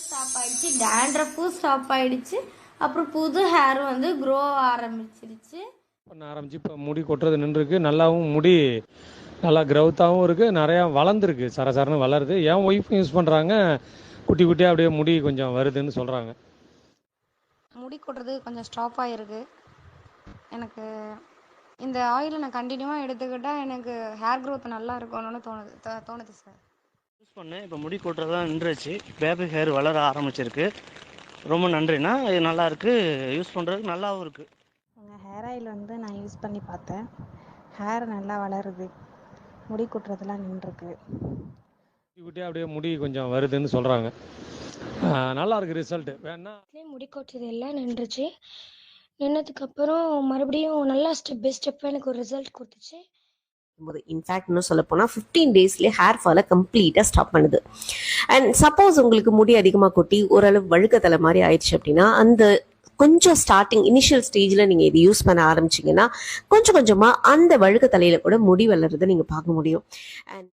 Stop ஆயிடுச்சு டேண்ட்ரஃபும் stop ஆயிடுச்சு அப்புறம் புது ஹேர் வந்து க்ரோ ஆரம்பிச்சிருச்சு. பண்ண ஆரம்பிச்சு இப்போ முடி கொட்டுறது நின்றுருக்கு. நல்லாவும் முடி நல்லா க்ரௌத்தாகவும் இருக்குது நிறையா வளர்ந்துருக்கு. சரசரன்னு வளருது. என் ஒய்ஃபும் யூஸ் பண்ணுறாங்க குட்டி குட்டியாக அப்படியே முடி கொஞ்சம் வருதுன்னு சொல்கிறாங்க முடி கொட்டுறது கொஞ்சம் ஸ்டாப் ஆகிருக்கு எனக்கு இந்த ஆயிலை நான் கண்டினியூவாக எடுத்துக்கிட்டால் எனக்கு ஹேர் growth நல்லா இருக்கணும்னு தோணுது தோ- தோணுது சார் யூஸ் பண்ணேன் இப்போ முடி கொட்டுறதுலாம் நின்றுச்சு. பேபி ஹேர் வளர ஆரம்பிச்சிருக்கு. ரொம்ப நன்றிண்ணா. இது நல்லா இருக்கு. யூஸ் பண்ணுறதுக்கு நல்லாவும் இருக்குது உங்கள் ஹேர் ஆயில் வந்து நான் யூஸ் பண்ணி பார்த்தேன். ஹேர் நல்லா வளருது. முடி கொட்டுறதெல்லாம் நின்றுருக்கு. குட்டி குட்டியாக அப்படியே முடி கொஞ்சம் வருதுன்னு சொல்கிறாங்க நல்லா இருக்கு ரிசல்ட்டு வேணா முடி கொட்டுறது எல்லாம் நின்றுச்சு. நின்னதுக்கு அப்புறம் மறுபடியும் நல்லா ஸ்டெப் பை ஸ்டெப்பாக எனக்கு ஒரு ரிசல்ட் கொடுத்துச்சு. போது இன்ஃபேக்ட் இன்னும் சொல்ல போனால் ஃபிஃப்டீன் டேஸ்லேயே ஹேர் ஃபாலை கம்ப்ளீட்டாக ஸ்டாப் பண்ணுது. அண்ட் சப்போஸ் உங்களுக்கு முடி அதிகமாக கொட்டி ஓரளவு வழுக்கத்தலை மாதிரி ஆயிடுச்சு அப்படின்னா அந்த கொஞ்சம் ஸ்டார்டிங் இனிஷியல் ஸ்டேஜில் நீங்கள் இது யூஸ் பண்ண ஆரம்பிச்சீங்கன்னா கொஞ்சம் கொஞ்சமாக அந்த வழுக்க தலையில் கூட முடி வளர்றதை நீங்கள் பார்க்க முடியும். அண்ட்